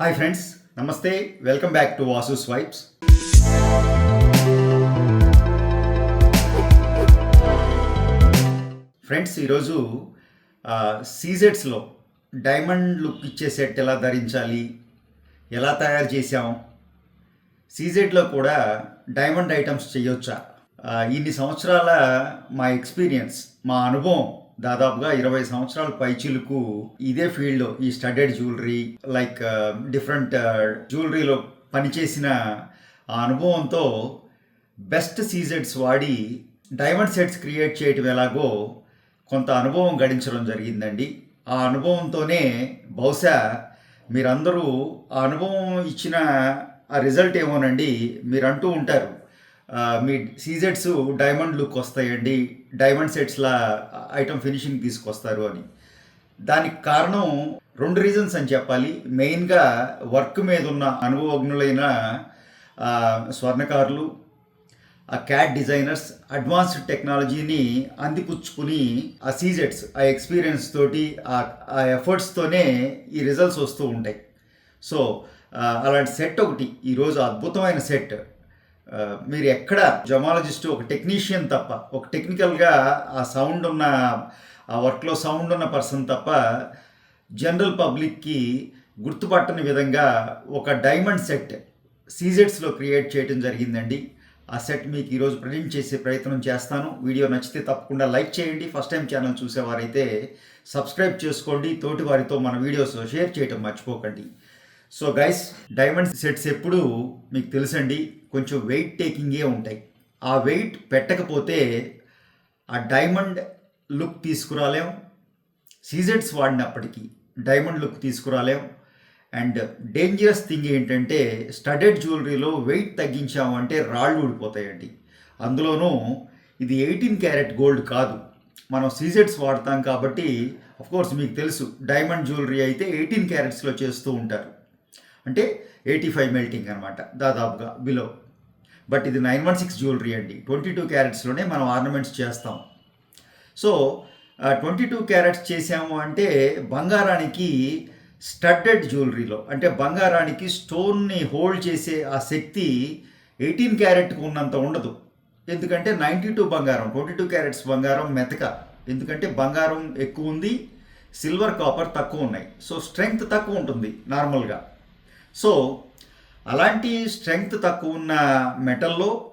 Hi friends నమస్తే. Welcome back to Vasu swipes friends ఈరోజు సీజెట్స్లో డైమండ్ లుక్ ఇచ్చే సెట్ ఎలా ధరించాలి? ఎలా తయారు చేసాం సీజెడ్లో కూడా డైమండ్ ఐటమ్స్ చేయొచ్చా? ఇన్ని సంవత్సరాల మా ఎక్స్పీరియన్స్ మా అనుభవం దాదాపుగా ఇరవై సంవత్సరాల పైచిలుకు ఇదే ఫీల్డ్ ఈ స్టడెడ్ జ్యువెలరీ లైక్ డిఫరెంట్ జ్యువెలరీలో పనిచేసిన ఆ అనుభవంతో బెస్ట్ సీజెడ్స్ వాడి డైమండ్ సెట్స్ క్రియేట్ చేయటం ఎలాగో కొంత అనుభవం గడించడం జరిగిందండి. ఆ అనుభవంతోనే బహుశా మీరందరూ ఆ అనుభవం ఇచ్చిన ఆ రిజల్ట్ ఏమోనండి మీరు అంటూ ఉంటారు. మీ సీజెట్స్ డైమండ్ లుక్ వస్తాయండి. డైమండ్ సెట్స్లా ఐటమ్ ఫినిషింగ్ తీసుకొస్తారు అని. దానికి కారణం రెండు రీజన్స్ అని చెప్పాలి. మెయిన్గా వర్క్ మీద ఉన్న అనుభవజ్ఞులైన స్వర్ణకారులు ఆ క్యాట్ డిజైనర్స్ అడ్వాన్స్డ్ టెక్నాలజీని అందిపుచ్చుకుని ఆ సీజెట్స్ ఆ ఎక్స్పీరియన్స్ తోటి ఆ ఆ ఎఫర్ట్స్తోనే ఈ రిజల్ట్స్ వస్తూ ఉంటాయి. సో అలాంటి సెట్ ఒకటి. ఈరోజు అద్భుతమైన సెట్. మీరు ఎక్కడ జమాలజిస్ట్ ఒక టెక్నీషియన్ తప్ప ఒక టెక్నికల్గా ఆ సౌండ్ ఉన్న ఆ వర్క్లో సౌండ్ ఉన్న పర్సన్ తప్ప జనరల్ పబ్లిక్కి గుర్తుపట్టని విధంగా ఒక డైమండ్ సెట్ సీజెట్స్లో క్రియేట్ చేయడం జరిగిందండి. ఆ సెట్ మీకు ఈరోజు ప్రజెంట్ చేసే ప్రయత్నం చేస్తాను. వీడియో నచ్చితే తప్పకుండా లైక్ చేయండి. ఫస్ట్ టైం ఛానల్ చూసేవారైతే సబ్స్క్రైబ్ చేసుకోండి. తోటి వారితో మన వీడియోస్ షేర్ చేయటం మర్చిపోకండి. సో గైస్ డైమండ్ సెట్స్ ఎప్పుడు మీకు తెలుసండి కొంచెం వెయిట్ టేకింగే ఉంటాయి. ఆ వెయిట్ పెట్టకపోతే ఆ డైమండ్ లుక్ తీసుకురాలేం సీజెట్స్ వాడినప్పటికీ డైమండ్ లుక్ తీసుకురాలేం. అండ్ డేంజరస్ థింగ్ ఏంటంటే స్టడెడ్ జ్యువెలరీలో వెయిట్ తగ్గించామంటే రాళ్ళు ఊడిపోతాయండి. అందులోనూ ఇది ఎయిటీన్ క్యారెట్ గోల్డ్ కాదు. మనం సీజెట్స్ వాడతాం కాబట్టి కోర్స్ మీకు తెలుసు డైమండ్ జ్యువెలరీ అయితే ఎయిటీన్ క్యారెట్స్లో చేస్తూ ఉంటారు. అంటే ఎయిటీ ఫైవ్ మెల్టింగ్ అనమాట దాదాపుగా బిలో బట్ ఇది నైన్ వన్ సిక్స్ జ్యువెలరీ అండి. ట్వంటీ టూ క్యారెట్స్లోనే మనం ఆర్నమెంట్స్ చేస్తాం. సో ట్వంటీ టూ క్యారెట్స్ చేసాము అంటే బంగారానికి స్టడ్డెడ్ జ్యువెలరీలో అంటే బంగారానికి స్టోన్ని హోల్డ్ చేసే ఆ శక్తి ఎయిటీన్ క్యారెట్కి ఉన్నంత ఉండదు. ఎందుకంటే నైంటీ టూ బంగారం ట్వంటీ టూ క్యారెట్స్ బంగారం మెతక. ఎందుకంటే బంగారం ఎక్కువ ఉంది సిల్వర్ కాపర్ తక్కువ ఉన్నాయి. సో స్ట్రెంగ్త్ తక్కువ ఉంటుంది నార్మల్గా సో అలాంటి స్ట్రెంగ్త్ తక్కువ ఉన్న మెటల్లో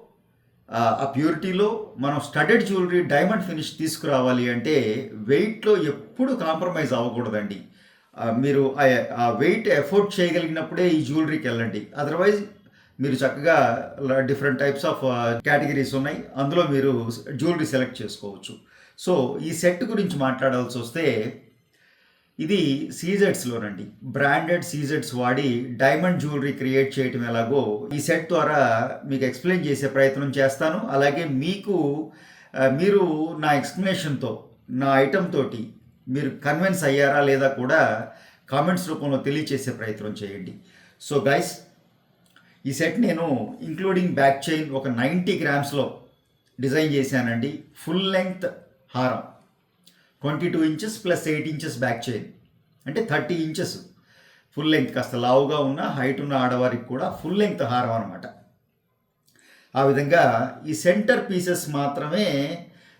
ఆ ప్యూరిటీలో మనం స్టడెడ్ జ్యువెలరీ డైమండ్ ఫినిష్ తీసుకురావాలి అంటే వెయిట్లో ఎప్పుడు కాంప్రమైజ్ అవ్వకూడదండి. మీరు ఆ- ఆ వెయిట్ ఎఫోర్డ్ చేయగలిగినప్పుడే ఈ జ్యువెలరీకి వెళ్ళండి. అదర్వైజ్ మీరు చక్కగా డిఫరెంట్ టైప్స్ ఆఫ్ కేటగిరీస్ ఉన్నాయి. అందులో మీరు జ్యువెలరీ సెలెక్ట్ చేసుకోవచ్చు. సో ఈ సెట్ గురించి మాట్లాడాల్సి వస్తే ఇది సీజెట్స్లోనండి బ్రాండెడ్ సీజెట్స్ వాడి డైమండ్ జ్యువెలరీ క్రియేట్ చేయటం ఎలాగో ఈ సెట్ ద్వారా మీకు ఎక్స్ప్లెయిన్ చేసే ప్రయత్నం చేస్తాను. అలాగే మీకు మీరు నా ఎక్స్ప్లెనేషన్తో నా ఐటమ్ తోటి మీరు కన్విన్స్ అయ్యారా లేదా కూడా కామెంట్స్ రూపంలో తెలియచేసే ప్రయత్నం చేయండి. సో గైస్ ఈ సెట్ నేను ఇంక్లూడింగ్ బ్యాక్ చైన్ ఒక నైంటీ గ్రామ్స్లో డిజైన్ చేశానండి. ఫుల్ లెంగ్త్ హారం. Twenty two inches plus eight inches back chain అంటే థర్టీ ఇంచెస్ ఫుల్ లెంగ్త్ కాస్త లావుగా ఉన్న హైట్ ఉన్న ఆడవారికి కూడా ఫుల్ లెంగ్త్ హారం అనమాట ఆ విధంగా ఈ సెంటర్ పీసెస్ మాత్రమే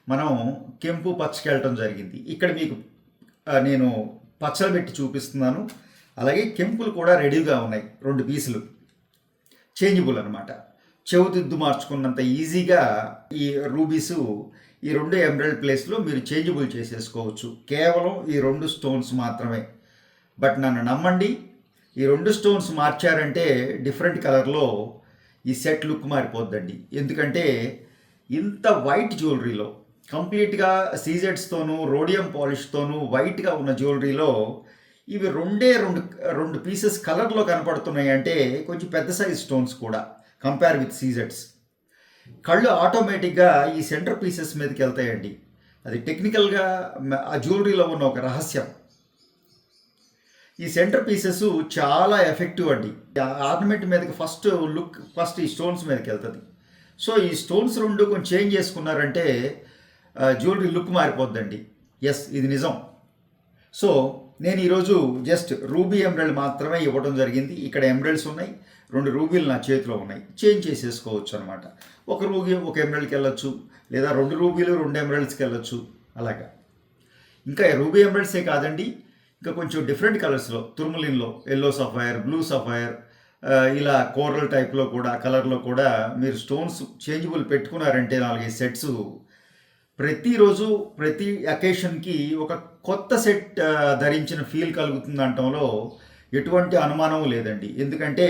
మనం కెంపు పచ్చకెళ్ళటం జరిగింది. ఇక్కడ మీకు నేను పచ్చలు పెట్టి చూపిస్తున్నాను. అలాగే కెంపులు కూడా రెడీగా ఉన్నాయి రెండు పీసులు. చేంజబుల్ అనమాట చెవుదిద్దు మార్చుకున్నంత ఈజీగా ఈ రూబీసు ఈ రెండు ఎంబ్రాయిడ్ ప్లేస్లో మీరు చేంజబుల్ చేసేసుకోవచ్చు. కేవలం ఈ రెండు స్టోన్స్ మాత్రమే. బట్ నన్ను నమ్మండి ఈ రెండు స్టోన్స్ మార్చారంటే డిఫరెంట్ కలర్లో ఈ సెట్ లుక్ మారిపోద్దండి. ఎందుకంటే ఇంత వైట్ జ్యువెలరీలో కంప్లీట్గా సీజెట్స్తోనూ రోడియం పాలిష్తోనూ వైట్గా ఉన్న జ్యువెలరీలో ఇవి రెండే రెండు రెండు పీసెస్ కలర్లో కనపడుతున్నాయి అంటే కొంచెం పెద్ద సైజ్ స్టోన్స్ కూడా కంపేర్ విత్ సీజెట్స్ కళ్ళు ఆటోమేటిక్గా ఈ సెంటర్ పీసెస్ మీదకి వెళ్తాయండి. అది టెక్నికల్గా ఆ జ్యువెలరీలో ఉన్న ఒక రహస్యం. ఈ సెంటర్ పీసెస్ చాలా ఎఫెక్టివ్ అండి. ఆర్నమెంట్ మీదకి ఫస్ట్ లుక్ ఫస్ట్ ఈ స్టోన్స్ మీదకి వెళ్తుంది. సో ఈ స్టోన్స్ రెండు కొంచెం చేంజ్ చేసుకున్నారంటే జ్యువెలరీ లుక్ మారిపోద్దండి. ఎస్ ఇది నిజం. సో నేను ఈరోజు జస్ట్ రూబీ ఎమరల్డ్ మాత్రమే ఇవ్వడం జరిగింది. ఇక్కడ ఎమరల్డ్స్ ఉన్నాయి. రెండు రూబీలు నా చేతిలో ఉన్నాయి. చేంజ్ చేసేసుకోవచ్చు అనమాట ఒక రూబీ ఒక ఎమరల్డ్కి వెళ్ళొచ్చు లేదా రెండు రూబీలు రెండు ఎమరల్డ్స్కి వెళ్ళొచ్చు అలాగా. ఇంకా రూబీ ఎమరల్డ్సే కాదండి ఇంకా కొంచెం డిఫరెంట్ కలర్స్లో తుర్మలిన్లో ఎల్లో సఫైర్ బ్లూ సఫైర్ ఇలా కోరల్ టైప్లో కూడా కలర్లో కూడా మీరు స్టోన్స్ చేంజబుల్ పెట్టుకున్నారంటే నాలుగైదు సెట్స్. ప్రతిరోజు ప్రతి అకేషన్కి ఒక కొత్త సెట్ ధరించిన ఫీల్ కలుగుతుంది అనటంలో ఎటువంటి అనుమానం లేదండి. ఎందుకంటే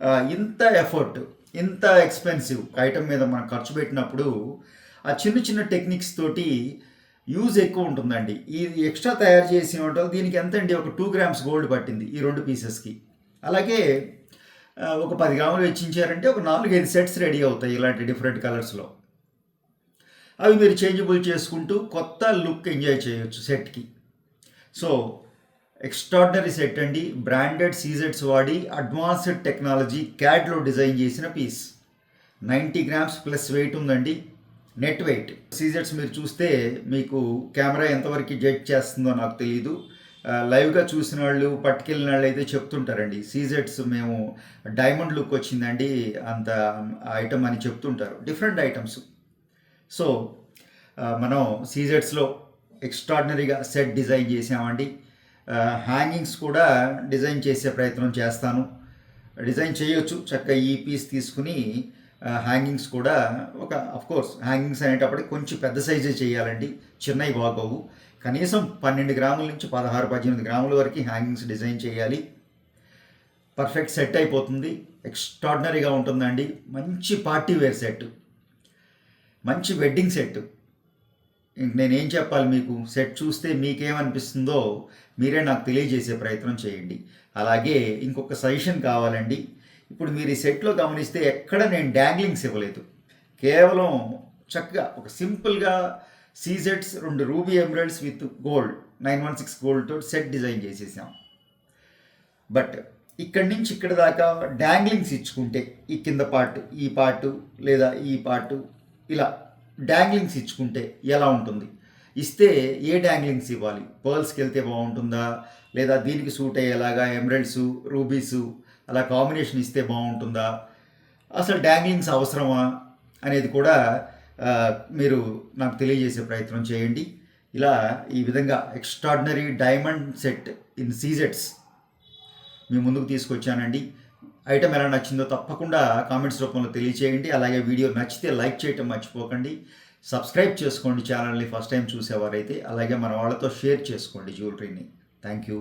ఇంత ఎఫర్ట్ ఇంత ఎక్స్పెన్సివ్ ఐటమ్ మీద మనం ఖర్చు పెట్టినప్పుడు ఆ చిన్న చిన్న టెక్నిక్స్ తోటి యూజ్ ఎక్కువ ఉంటుందండి. ఈ ఎక్స్ట్రా తయారు చేసి ఉండటం దీనికి ఎంత అండి? ఒక టూ గ్రామ్స్ గోల్డ్ పట్టింది ఈ రెండు పీసెస్కి అలాగే ఒక పది గ్రాములు వెచ్చించారంటే ఒక నాలుగైదు సెట్స్ రెడీ అవుతాయి ఇలాంటి డిఫరెంట్ కలర్స్లో అవి మీరు చేంజబుల్ చేసుకుంటూ కొత్త లుక్ ఎంజాయ్ చేయొచ్చు సెట్కి సో ఎక్స్ట్రాడినరీ సెట్ అండి. బ్రాండెడ్ సీజెట్స్ వాడి అడ్వాన్స్డ్ టెక్నాలజీ క్యాడ్లో డిజైన్ చేసిన piece. Ninety grams plus weight ఉందండి. Net weight. సీజెట్స్ మీరు చూస్తే మీకు కెమెరా ఎంతవరకు జడ్జ్ చేస్తుందో నాకు తెలియదు లైవ్గా చూసిన వాళ్ళు పట్టుకెళ్ళిన వాళ్ళు అయితే చెప్తుంటారండి. సీజెట్స్ మేము డైమండ్ లుక్ వచ్చిందండి. అంత ఐటమ్ అని చెప్తుంటారు. Different items. సో మనం సీజెట్స్లో ఎక్స్ట్రాడినరీగా సెట్ డిజైన్ చేసామండి. హ్యాంగింగ్స్ కూడా డిజైన్ చేసే ప్రయత్నం చేస్తాను. డిజైన్ చేయొచ్చు. చక్కగా ఈ పీస్ తీసుకుని హ్యాంగింగ్స్ కూడా ఒక కోర్స్ హ్యాంగింగ్స్ అనేటప్పటికి కొంచెం పెద్ద సైజే చేయాలండి. చిన్నవి బాగోవు. కనీసం పన్నెండు గ్రాముల నుంచి పదహారు పద్దెనిమిది గ్రాముల వరకు హ్యాంగింగ్స్ డిజైన్ చేయాలి. పర్ఫెక్ట్ సెట్ అయిపోతుంది. ఎక్స్ట్రాడినరీగా ఉంటుందండి. మంచి పార్టీ వేర్ సెట్ మంచి వెడ్డింగ్ సెట్ నేనేం చెప్పాలి మీకు? సెట్ చూస్తే మీకేమనిపిస్తుందో మీరే నాకు తెలియజేసే ప్రయత్నం చేయండి. అలాగే ఇంకొక సజెషన్ కావాలండి. ఇప్పుడు మీరు ఈ సెట్లో గమనిస్తే ఎక్కడ నేను డాంగ్లింగ్స్ ఇవ్వలేదు. కేవలం చక్కగా ఒక సింపుల్గా సీజెట్స్ రెండు ruby emeralds with gold nine one six గోల్డ్తో set design చేసేసాం. బట్ ఇక్కడి నుంచి ఇక్కడ దాకా డాంగ్లింగ్స్ ఇచ్చుకుంటే ఈ కింద పార్ట్ ఈ పార్టు లేదా ఈ పార్టు ఇలా డాంగ్లింగ్స్ ఇచ్చుకుంటే ఎలా ఉంటుంది? ఇస్తే ఏ డాంగ్లింగ్స్ ఇవ్వాలి? పర్ల్స్కి వెళ్తే బాగుంటుందా? లేదా దీనికి సూట్ అయ్యేలాగా ఎమరల్డ్స్ రూబీస్ అలా కాంబినేషన్ ఇస్తే బాగుంటుందా? అసలు డాంగ్లింగ్స్ అవసరమా? అనేది కూడా మీరు నాకు తెలియజేసే ప్రయత్నం చేయండి. ఇలా ఈ విధంగా ఎక్స్ట్రాడినరీ డైమండ్ సెట్ ఇన్ సీజెట్స్ మీ ముందుకు తీసుకొచ్చానండి. ఐటమ్ ఎలా నచ్చిందో తప్పకుండా కామెంట్స్ రూపంలో తెలియచేయండి. అలాగే వీడియో నచ్చితే లైక్ చేయటం మర్చిపోకండి. సబ్స్క్రైబ్ చేసుకోండి ఛానల్ని ఫస్ట్ టైం చూసేవారైతే అలాగే మన వాళ్ళతో షేర్ చేసుకోండి జ్యువెలరీని. Thank you